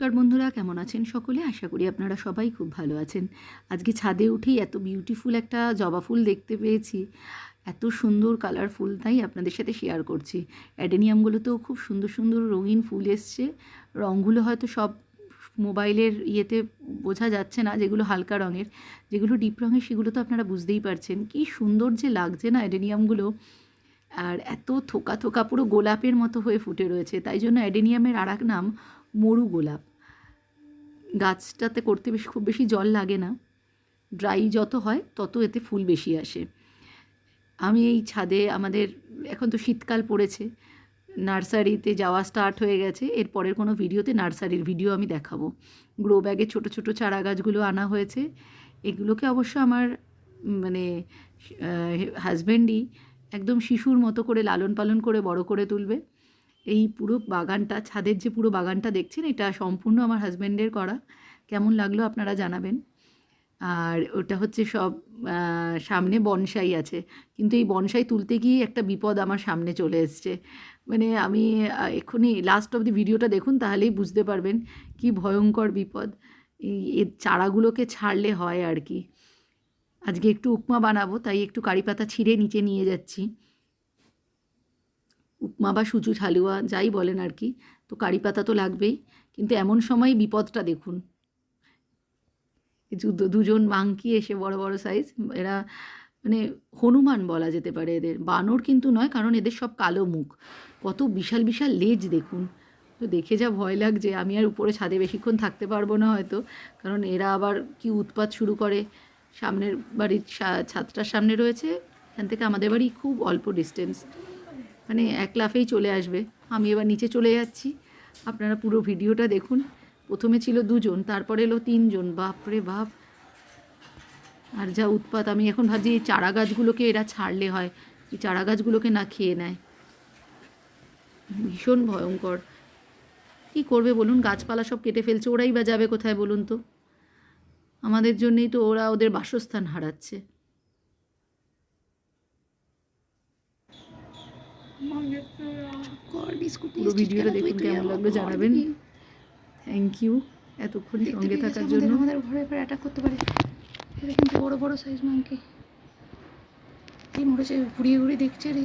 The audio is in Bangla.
নমস্কার বন্ধুরা, কেমন আছেন সকলে? আশা করি আপনারা সবাই খুব ভালো আছেন। আজকে ছাদে উঠেই এত বিউটিফুল একটা জবা ফুল দেখতে পেয়েছি। এত সুন্দর কালারফুল তাই আপনাদের সাথে শেয়ার করছি। অ্যাডেনিয়ামগুলোতেও খুব সুন্দর সুন্দর রঙিন ফুল এসছে। রঙগুলো হয়তো সব মোবাইলের ইয়েতে বোঝা যাচ্ছে না যেগুলো হালকা রঙের। যেগুলো ডিপ রঙের সেগুলো তো আপনারা বুঝতেই পারছেন। কি সুন্দর যে লাগছে না অ্যাডেনিয়ামগুলো। আর এত থোকা থোকা পুরো গোলাপের মতো হয়ে ফুটে রয়েছে। তাই জন্য অ্যাডেনিয়ামের আর নাম, মরু গোলাপ। গাছটাতে করতে বেশি, খুব বেশি জল লাগে না। ড্রাই যত হয়, তত এতে ফুল বেশি আসে। আমি এই ছাদে আমাদের, এখন তো শীতকাল পড়েছে, নার্সারিতে যাওয়া স্টার্ট হয়ে গেছে। এর পরের কোনো ভিডিওতে নার্সারির ভিডিও আমি দেখাবো। গ্রো ব্যাগে ছোট ছোট চারা গাছগুলো আনা হয়েছে। এগুলোকে অবশ্য আমার মানে হাজব্যান্ডই একদম শিশুর মতো করে লালন পালন করে বড় করে তুলবে। এই পুরো বাগানটা, ছাদের যে পুরো বাগানটা দেখছেন, এটা সম্পূর্ণ আমার হাজব্যান্ডের করা। কেমন লাগল আপনারা জানাবেন। আর ওটা হচ্ছে সব সামনে বনসাই আছে। কিন্তু এই বনসাই তুলতে গিয়ে একটা বিপদ আমার সামনে চলে এসছে। মানে আমি এক্ষুনি লাস্ট অফ দি ভিডিওটা দেখুন, তাহলেই বুঝতে পারবেন কি ভয়ঙ্কর বিপদ। এই চারাগুলোকে ছাড়লে হয় আর কি। আজকে একটু উপমা বানাবো, তাই একটু কারি পাতা ছিঁড়ে নিচে নিয়ে যাচ্ছি। উপমা বা সুজু হালুয়া যাই বলেন আর কি, তো কারি পাতা তো লাগবেই, কিন্তু এমন সময় বিপদটা দেখুন। দুজন মাংকি এসে বড় বড় সাইজ এরা মানে হনুমান বলা যেতে পারে এদের, বানর কিন্তু নয়, কারণ এদের সব কালো মুখ। কত বিশাল বিশাল লেজ দেখুন। তো দেখে যা ভয় লাগছে, আমি আর উপরে ছাদে বেশিক্ষণ থাকতে পারব না হয়তো, কারণ এরা আবার কি উৎপাত শুরু করে। সামনের বাড়ির ছাদটার সামনে রয়েছে, এখান থেকে আমাদের বাড়ি খুব অল্প ডিস্টেন্স মানে এক লাফেই চলে আসবে। আমি এবার নিচে চলে যাচ্ছি। আপনারা পুরো ভিডিওটা দেখুন। প্রথমে ছিল দুজন, তারপরে এলো তিনজন। বাপরে বাপ! আর যা উৎপাত, আমি এখন ভাবছি এই চারা গাছগুলোকে এরা ছাড়লে হয়। এই চারা গাছগুলোকে না খেয়ে নেয়। ভীষণ ভয়ঙ্কর। কী করবে বলুন? গাছপালা সব কেটে ফেলছে। ওরাই বা যাবে কোথায় বলুন তো? আমাদের জন্যই তো ওরা ওদের বাসস্থান হারাচ্ছে। পুরো ভিডিওটা দেখুন কেমন লাগল জানাবেন। থ্যাংক ইউ এতক্ষণ সঙ্গে থাকার জন্য। আমাদের ঘরে এবার অ্যাটাক করতে পারে। এটা কিন্তু বড় বড় সাইজ মাংকি এই মরেছে ঘুরিয়ে ঘুরিয়ে দেখছে রে।